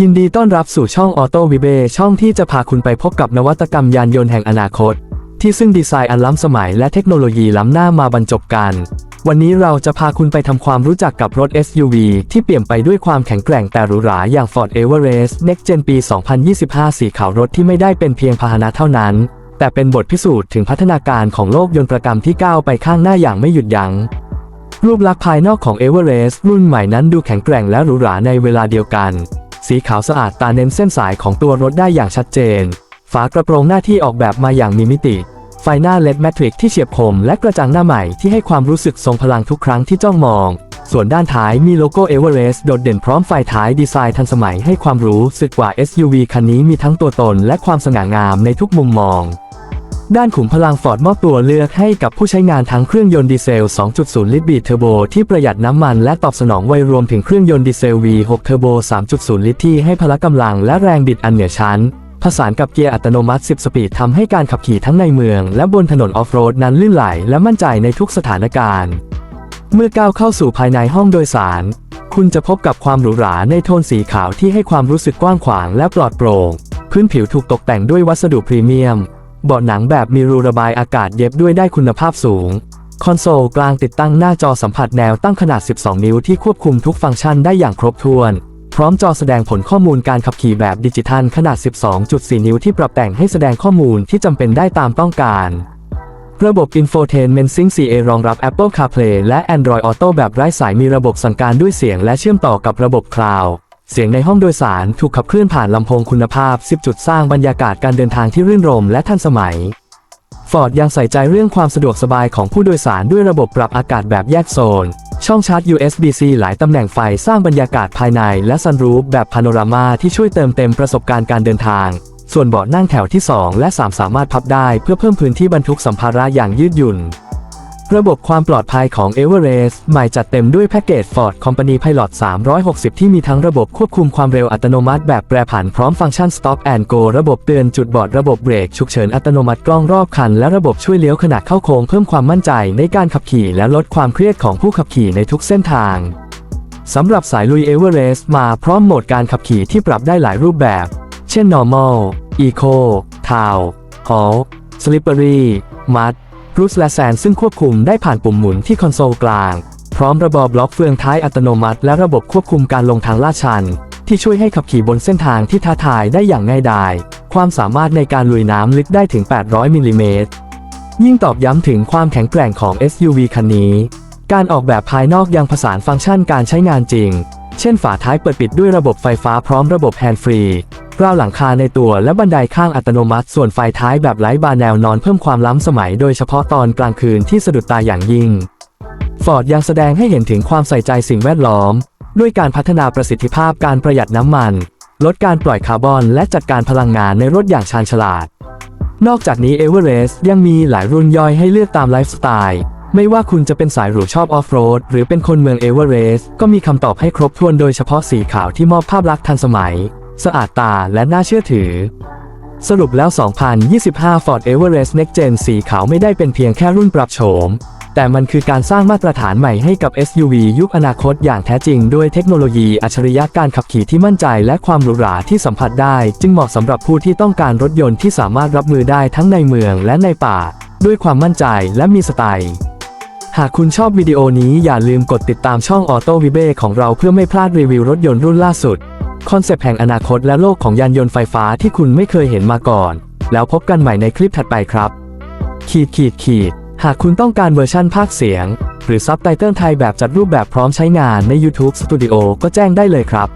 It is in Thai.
ยินดีต้อนรับสู่ช่องออโต้วิเบช่องที่จะพาคุณไปพบกับนวัตกรรมยานยนต์แห่งอนาคต ที่ซึ่งดีไซน์อันล้ำสมัยและเทคโนโลยีล้ำหน้ามาบรรจบกัน วันนี้เราจะพาคุณไปทำความรู้จักกับรถ SUV ที่เปลี่ยมไปด้วยความแข็งแกร่งแต่หรูหราอย่าง Ford Everest Next Gen ปี 2025 สีขาวรถที่ไม่ได้เป็นเพียงพาหนะเท่านั้น แต่เป็นบทพิสูจน์ถึงพัฒนาการของโลกยนต์ประกรรมที่ก้าวไปข้างหน้าอย่างไม่หยุดยัง้งรูปลักษณ์ภายนอกของ Everest รุ่นใหม่นั้นดูแข็งแกร่งและหรูหราในเวลาเดียวกัน สีขาวสะอาดตาเน้นเส้นสายของตัวรถได้อย่างชัดเจน ฝากระโปรงหน้าที่ออกแบบมาอย่างมีมิติ ไฟหน้าเลดแมทริกที่เฉียบคมและกระจังหน้าใหม่ที่ให้ความรู้สึกทรงพลังทุกครั้งที่จ้องมอง ส่วนด้านท้ายมีโลโก้ Everest โดดเด่นพร้อมไฟท้ายดีไซน์ทันสมัยให้ความรู้สึกกว่า SUV คันนี้มีทั้งตัวตนและความสง่างามในทุกมุมมอง ด้านขุมพลังฟอร์ดมอบตัวเลือกให้กับผู้ใช้งานทั้งเครื่องยนต์ดีเซล 2.0 ลิตรบีเทอร์โบที่ประหยัดน้ำมันและตอบสนองไวรวมถึงเครื่องยนต์ดีเซล V6 เทอร์โบ 3.0 ลิตรที่ให้พละกำลังและแรงบิดอันเหนือชั้น ผสานกับเกียร์อัตโนมัติ 10 สปีดทำให้การขับขี่ทั้งในเมือง และบนถนนออฟโรดนั้นลื่นไหลและมั่นใจในทุกสถานการณ์ เมื่อก้าวเข้าสู่ภายในห้องโดยสาร คุณจะพบกับความหรูหราในโทนสีขาวที่ให้ความรู้สึกกว้างขวางและปลอดโปร่งพื้นผิวถูกตกแต่งด้วยวัสดุพรีเมียม เบาะหนังแบบมีรูระบายอากาศเย็บด้วยได้คุณภาพสูง คอนโซลกลางติดตั้งหน้าจอสัมผัสแนวตั้งขนาด 12 นิ้วที่ควบคุมทุกฟังก์ชันได้อย่างครบถ้วน พร้อมจอแสดงผลข้อมูลการขับขี่แบบดิจิทัลขนาด 12.4 นิ้วที่ปรับแต่งให้แสดงข้อมูลที่จำเป็นได้ตามต้องการระบบ Infotainment Sync CA รองรับ Apple CarPlay และ Android Auto แบบไร้สายมีระบบสั่งการด้วยเสียงและเชื่อมต่อกับระบบคลาวด์ เสียงในห้องโดยสารถูกขับเคลื่อนผ่านลำโพงคุณภาพ 10 จุดสร้างบรรยากาศการเดินทางที่รื่นรมและทันสมัย ฟอร์ดยังใส่ใจเรื่องความสะดวกสบายของผู้โดยสารด้วยระบบปรับอากาศแบบแยกโซน ช่องชาร์จ USB-C หลายตำแหน่งไฟสร้างบรรยากาศภายในและซันรูฟแบบพาโนรามาที่ช่วยเติมเต็มประสบการณ์การเดินทาง ส่วนเบาะนั่งแถวที่ 2 และ 3 สามารถพับได้เพื่อเพิ่มพื้นที่บรรทุกสัมภาระอย่างยืดหยุ่น ระบบความปลอดภัยของ Everest ใหม่จัดเต็มด้วยแพ็กเกจ Ford Company Pilot 360 ที่มีทั้งระบบควบคุมความเร็วอัตโนมัติแบบแปรผันพร้อมฟังก์ชัน Stop and Go ระบบเตือนจุดบอดระบบเบรกฉุกเฉินอัตโนมัติกล้องรอบคัน และระบบช่วยเลี้ยวขณะเข้าโค้งเพิ่มความมั่นใจในการขับขี่และลดความเครียดของผู้ขับขี่ในทุกเส้นทางสำหรับสายลุย Everest มาพร้อมโหมดการขับขี่ที่ปรับได้หลายรูปแบบ เช่น normal eco town hall slippery mud รูสและแซนซึ่งควบคุมได้ผ่านปุ่มหมุนที่คอนโซลกลาง พร้อมระบบบล็อกเฟืองท้ายอัตโนมัติ และระบบควบคุมการลงทางลาดชัน ที่ช่วยให้ขับขี่บนเส้นทางที่ท้าทายได้อย่างง่ายดาย ความสามารถในการลุยน้ำลึกได้ถึง 800มิลลิเมตรยิ่งตอบย้ำถึงความแข็งแกร่งของ SUV คันนี้ การออกแบบภายนอกยังผสานฟังก์ชันการใช้งานจริง เช่นฝาท้ายเปิดปิดด้วยระบบไฟฟ้าพร้อมระบบแฮนด์ฟรี ราวหลังคาในตัวและบันไดข้างอัตโนมัติ ส่วนไฟท้ายแบบไร้บาร์แนวนอนเพิ่มความล้ำสมัยโดยเฉพาะตอนกลางคืนที่สะดุดตาอย่างยิ่ง ฟอร์ดยังแสดงให้เห็นถึงความใส่ใจสิ่งแวดล้อม ด้วยการพัฒนาประสิทธิภาพการประหยัดน้ำมัน ลดการปล่อยคาร์บอน และจัดการพลังงานในรถอย่างชาญฉลาด นอกจากนี้เอเวอเรสต์ยังมีหลายรุ่นย่อยให้เลือกตามไลฟ์สไตล์ไม่ว่าคุณจะเป็นสายหรูชอบออฟโรดหรือเป็นคนเมืองเอเวอเรสต์ก็มีคำตอบให้ครบถ้วนโดยเฉพาะสีขาวที่มอบภาพลักษณ์ทันสมัย สะอาดตาและน่าเชื่อถือ สรุปแล้ว 2025 Ford Everest Next Gen สีขาวไม่ได้เป็นเพียงแค่รุ่นปรับโฉม แต่มันคือการสร้างมาตรฐานใหม่ให้กับ SUV ยุคอนาคตอย่างแท้จริง ด้วยเทคโนโลยีอัจฉริยะการขับขี่ที่มั่นใจและความหรูหราที่สัมผัสได้ จึงเหมาะสำหรับผู้ที่ต้องการรถยนต์ที่สามารถรับมือได้ทั้งในเมืองและในป่า ด้วยความมั่นใจและมีสไตล์หากคุณชอบวิดีโอนี้อย่าลืมกดติดตามช่อง Auto v i b e ของเราเพื่อไม่พลาดรีวิวรถยนต์รุ่นล่าสุด คอนเซปต์แห่งอนาคตและโลกของยานยนต์ไฟฟ้าที่คุณไม่เคยเห็นมาก่อน แล้วพบกันใหม่ในคลิปถัดไปครับ ขีดขีดขีด หากคุณต้องการเวอร์ชั่นภาคเสียง หรือซับไตเติลไทยแบบจัดรูปแบบพร้อมใช้งานใน YouTube Studio ก็แจ้งได้เลยครับ